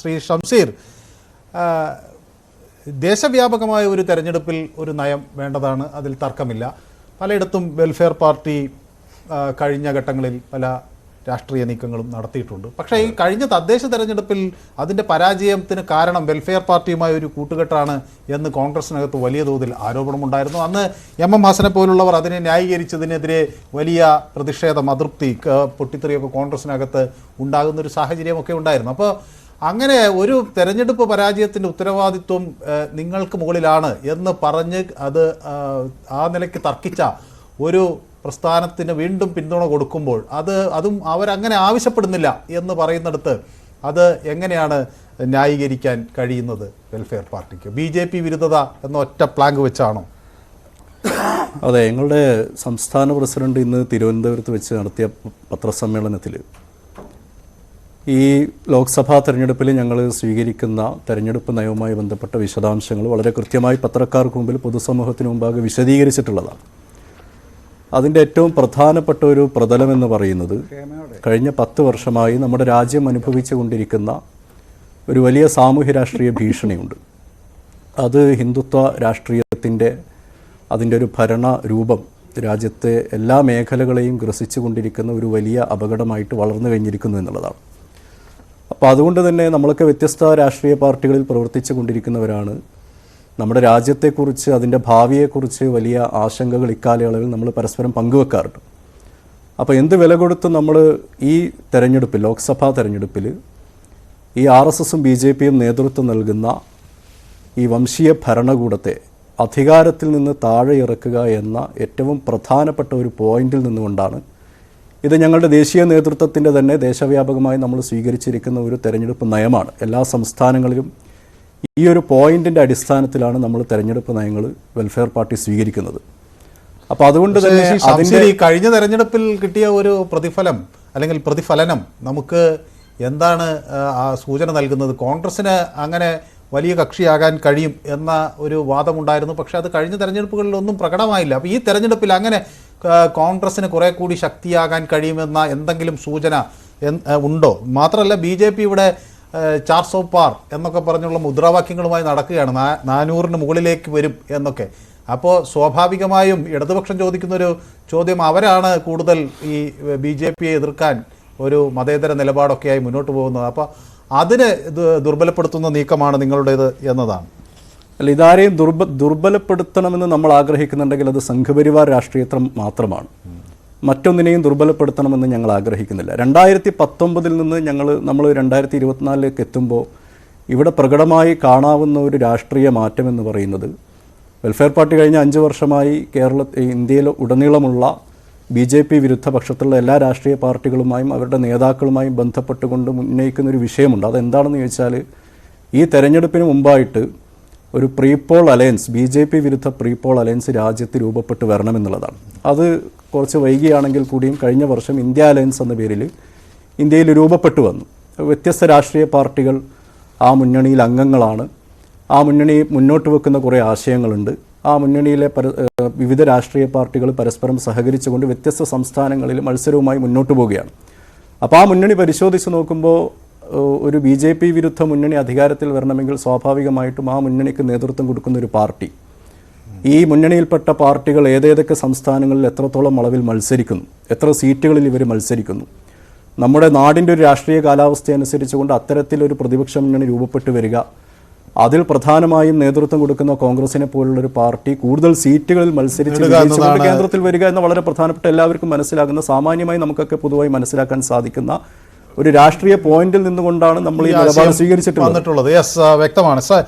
ശ്രീ ഷംസീർ ദേശവ്യാപകമായ ഒരു തെരഞ്ഞെടുപ്പിൽ ഒരു നയം വേണ്ടതാണ് അതിൽ തർക്കമില്ല. പലയിടത്തും വെൽഫെയർ പാർട്ടി കഴിഞ്ഞ ഘട്ടങ്ങളിൽ പല രാഷ്ട്രീയ നീക്കങ്ങളും നടത്തിയിട്ടുണ്ട്. പക്ഷേ ഈ കഴിഞ്ഞ തദ്ദേശ തെരഞ്ഞെടുപ്പിൽ അതിന്റെ പരാജയത്തിന് കാരണം വെൽഫെയർ പാർട്ടിയുമായ ഒരു കൂട്ടുകെട്ടാണ് എന്ന് കോൺഗ്രസിനകത്ത് വലിയ തോതിൽ ആരോപണമുണ്ടായിരുന്നു. അന്ന് എം എം ഹസനെ പോലുള്ളവർ അതിനെ ന്യായീകരിച്ചതിനെതിരെ വലിയ പ്രതിഷേധം അതൃപ്തി പൊട്ടിത്തെറിയൊക്കെ കോൺഗ്രസിനകത്ത് ഉണ്ടാകുന്ന ഒരു സാഹചര്യമൊക്കെ ഉണ്ടായിരുന്നു. അപ്പോൾ അങ്ങനെ ഒരു തെരഞ്ഞെടുപ്പ് പരാജയത്തിന്റെ ഉത്തരവാദിത്വം നിങ്ങൾക്ക് മുകളിലാണ് എന്ന് പറഞ്ഞ് അത് ആ, നിലയ്ക്ക് തർക്കിച്ച ഒരു പ്രസ്ഥാനത്തിന് വീണ്ടും പിന്തുണ കൊടുക്കുമ്പോൾ അത് അതും അവരങ്ങനെ ആവശ്യപ്പെടുന്നില്ല എന്ന് പറയുന്നിടത്ത് അത് എങ്ങനെയാണ് ന്യായീകരിക്കാൻ കഴിയുന്നത് വെൽഫെയർ പാർട്ടിക്ക്? ബി ജെ പി വിരുദ്ധത എന്ന ഒറ്റ പ്ലാങ്ക് വെച്ചാണോ? അതെ ഞങ്ങളുടെ സംസ്ഥാന പ്രസിഡന്റ് ഇന്ന് തിരുവനന്തപുരത്ത് വെച്ച് നടത്തിയ പത്രസമ്മേളനത്തിൽ ഈ ലോക്സഭാ തെരഞ്ഞെടുപ്പിൽ ഞങ്ങൾ സ്വീകരിക്കുന്ന തെരഞ്ഞെടുപ്പ് നയവുമായി ബന്ധപ്പെട്ട വിശദാംശങ്ങൾ വളരെ കൃത്യമായി പത്രക്കാർക്ക് മുമ്പിൽ പൊതുസമൂഹത്തിന് മുമ്പാകെ വിശദീകരിച്ചിട്ടുള്ളതാണ്. അതിന്റെ ഏറ്റവും പ്രധാനപ്പെട്ട ഒരു പ്രതലമെന്ന് പറയുന്നത് കഴിഞ്ഞ പത്ത് വർഷമായി നമ്മുടെ രാജ്യം അനുഭവിച്ചു കൊണ്ടിരിക്കുന്ന ഒരു വലിയ സാമൂഹ്യ രാഷ്ട്രീയ ഭീഷണിയുണ്ട്. അത് ഹിന്ദുത്വ രാഷ്ട്രീയത്തിന്റെ അതിന്റെ ഒരു ഭരണ രൂപം രാജ്യത്തെ എല്ലാ മേഖലകളെയും ഗ്രസിച്ചു കൊണ്ടിരിക്കുന്ന ഒരു വലിയ അപകടമായിട്ട് വളർന്നു കഴിഞ്ഞിരിക്കുന്നു എന്നുള്ളതാണ്. അപ്പോൾ അതുകൊണ്ട് തന്നെ നമ്മളൊക്കെ വ്യത്യസ്ത രാഷ്ട്രീയ പാർട്ടികളിൽ പ്രവർത്തിച്ചു കൊണ്ടിരിക്കുന്നവരാണ്. നമ്മുടെ രാജ്യത്തെക്കുറിച്ച് അതിന്റെ ഭാവിയെക്കുറിച്ച് വലിയ ആശങ്കകൾ ഇക്കാലയളവിൽ നമ്മൾ പരസ്പരം പങ്കുവെക്കാറുണ്ട്. അപ്പോൾ എന്ത് വില കൊടുത്തും നമ്മൾ ഈ തെരഞ്ഞെടുപ്പിൽ ലോക്സഭാ തെരഞ്ഞെടുപ്പിൽ ഈ ആർ എസ് എസും ബി ജെ പിയും നേതൃത്വം നൽകുന്ന ഈ വംശീയ ഭരണകൂടത്തെ അധികാരത്തിൽ നിന്ന് താഴെ ഇറക്കുക എന്ന ഏറ്റവും പ്രധാനപ്പെട്ട ഒരു പോയിന്റിൽ നിന്നുകൊണ്ടാണ് ഇത് ഞങ്ങളുടെ ദേശീയ നേതൃത്വത്തിന്റെ തന്നെ ദേശവ്യാപകമായി നമ്മൾ സ്വീകരിച്ചിരിക്കുന്ന ഒരു തെരഞ്ഞെടുപ്പ് നയമാണ്. എല്ലാ സംസ്ഥാനങ്ങളിലും ഈ ഒരു പോയിന്റിന്റെ അടിസ്ഥാനത്തിലാണ് നമ്മൾ തെരഞ്ഞെടുപ്പ് നയങ്ങൾ വെൽഫെയർ പാർട്ടി സ്വീകരിക്കുന്നത്. അപ്പോൾ അതുകൊണ്ട് തന്നെ അതിന്റെ ഈ കഴിഞ്ഞ തെരഞ്ഞെടുപ്പിൽ കിട്ടിയ ഒരു പ്രതിഫലം അല്ലെങ്കിൽ പ്രതിഫലനം നമുക്ക് എന്താണ് ആ സൂചന നൽകുന്നത്? കോൺഗ്രസ്സിന് അങ്ങനെ വലിയ കക്ഷിയാകാൻ കഴിയും എന്ന ഒരു വാദമുണ്ടായിരുന്നു. പക്ഷേ അത് കഴിഞ്ഞ തെരഞ്ഞെടുപ്പുകളിലൊന്നും പ്രകടമായില്ല. അപ്പോൾ ഈ തെരഞ്ഞെടുപ്പിൽ അങ്ങനെ ആ, കോൺഗ്രസിന് കുറെ കൂടി ശക്തിയാകാൻ കഴിയുമെന്ന എന്തെങ്കിലും സൂചന ഉണ്ടോ? മാത്രമല്ല ബി ജെ പി ഇവിടെ ചാർ സോ പാർ എന്നൊക്കെ പറഞ്ഞുള്ള മുദ്രാവാക്യങ്ങളുമായി നടക്കുകയാണ്. നാനൂറിന് മുകളിലേക്ക് വരും എന്നൊക്കെ. അപ്പോൾ സ്വാഭാവികമായും ഇടതുപക്ഷം ചോദിക്കുന്നൊരു ചോദ്യം അവരാണ് കൂടുതൽ ഈ ബി ജെ പിയെ എതിർക്കാൻ ഒരു മതേതര നിലപാടൊക്കെയായി മുന്നോട്ട് പോകുന്നത്. അപ്പോൾ അതിന് ദുർബലപ്പെടുത്തുന്ന നീക്കമാണ് നിങ്ങളുടേത് എന്നതാണ്. അല്ല ഇതാരെയും ദുർബ ദുർബലപ്പെടുത്തണമെന്ന് നമ്മൾ ആഗ്രഹിക്കുന്നുണ്ടെങ്കിൽ അത് സംഘപരിവാർ രാഷ്ട്രീയത്വം മാത്രമാണ്. മറ്റൊന്നിനെയും ദുർബലപ്പെടുത്തണമെന്ന് ഞങ്ങൾ ആഗ്രഹിക്കുന്നില്ല. രണ്ടായിരത്തി പത്തൊമ്പതിൽ നിന്ന് ഞങ്ങൾ നമ്മൾ രണ്ടായിരത്തി ഇരുപത്തിനാലിലേക്ക് എത്തുമ്പോൾ ഇവിടെ പ്രകടമായി കാണാവുന്ന ഒരു രാഷ്ട്രീയ മാറ്റം എന്ന് പറയുന്നത് വെൽഫെയർ പാർട്ടി കഴിഞ്ഞ അഞ്ച് വർഷമായി കേരള ഇന്ത്യയിൽ ഉടനീളമുള്ള ബി ജെ പി വിരുദ്ധ പക്ഷത്തുള്ള എല്ലാ രാഷ്ട്രീയ പാർട്ടികളുമായും അവരുടെ നേതാക്കളുമായും ബന്ധപ്പെട്ടുകൊണ്ട് ഉന്നയിക്കുന്ന ഒരു വിഷയമുണ്ട്. അതെന്താണെന്ന് ചോദിച്ചാൽ ഈ തെരഞ്ഞെടുപ്പിന് മുമ്പായിട്ട് ഒരു prepoll alliance B J P വിരുദ്ധ പ്രീപോൾ അലയൻസ് രാജ്യത്ത് രൂപപ്പെട്ട് വരണമെന്നുള്ളതാണ് അത് കുറച്ച് വൈകിയാണെങ്കിൽ കൂടിയും കഴിഞ്ഞ വർഷം ഇന്ത്യ അലയൻസ് എന്ന പേരിൽ ഇന്ത്യയിൽ രൂപപ്പെട്ടു വന്നു. വ്യത്യസ്ത രാഷ്ട്രീയ പാർട്ടികൾ ആ മുന്നണിയിൽ അംഗങ്ങളാണ്. ആ മുന്നണി മുന്നോട്ട് വെക്കുന്ന കുറേ ആശയങ്ങളുണ്ട്. ആ മുന്നണിയിലെ പര വിവിധ രാഷ്ട്രീയ പാർട്ടികൾ പരസ്പരം സഹകരിച്ചുകൊണ്ട് വ്യത്യസ്ത സംസ്ഥാനങ്ങളിൽ മത്സരവുമായി മുന്നോട്ട് പോവുകയാണ്. അപ്പോൾ ആ മുന്നണി പരിശോധിച്ച് നോക്കുമ്പോൾ ഒരു ബി ജെ പി വിരുദ്ധ മുന്നണി അധികാരത്തിൽ വരണമെങ്കിൽ സ്വാഭാവികമായിട്ടും ആ മുന്നണിക്ക് നേതൃത്വം കൊടുക്കുന്ന ഒരു പാർട്ടി. ഈ മുന്നണിയിൽപ്പെട്ട പാർട്ടികൾ ഏതേതൊക്കെ സംസ്ഥാനങ്ങളിൽ എത്രത്തോളം അളവിൽ മത്സരിക്കുന്നു എത്ര സീറ്റുകളിൽ ഇവർ മത്സരിക്കുന്നു. നമ്മുടെ നാടിന്റെ ഒരു രാഷ്ട്രീയ കാലാവസ്ഥ അനുസരിച്ചുകൊണ്ട് അത്തരത്തിലൊരു പ്രതിപക്ഷ മുന്നണി രൂപപ്പെട്ടു വരിക അതിൽ പ്രധാനമായും നേതൃത്വം കൊടുക്കുന്ന കോൺഗ്രസിനെ പോലുള്ള ഒരു പാർട്ടി കൂടുതൽ സീറ്റുകളിൽ മത്സരിച്ച് കേന്ദ്രത്തിൽ വരിക എന്ന വളരെ പ്രധാനപ്പെട്ട എല്ലാവർക്കും മനസ്സിലാകുന്ന സാമാന്യമായി നമുക്കൊക്കെ പൊതുവായി മനസ്സിലാക്കാൻ സാധിക്കുന്ന ഒരു രാഷ്ട്രീയ പോയിന്റിൽ നിന്നുകൊണ്ടാണ് നമ്മൾ ഈ നിലപാട് സ്വീകരിച്ചിട്ടുള്ളത്. വന്നിട്ടുള്ളത്. യെസ് വ്യക്തമാണ്. സർ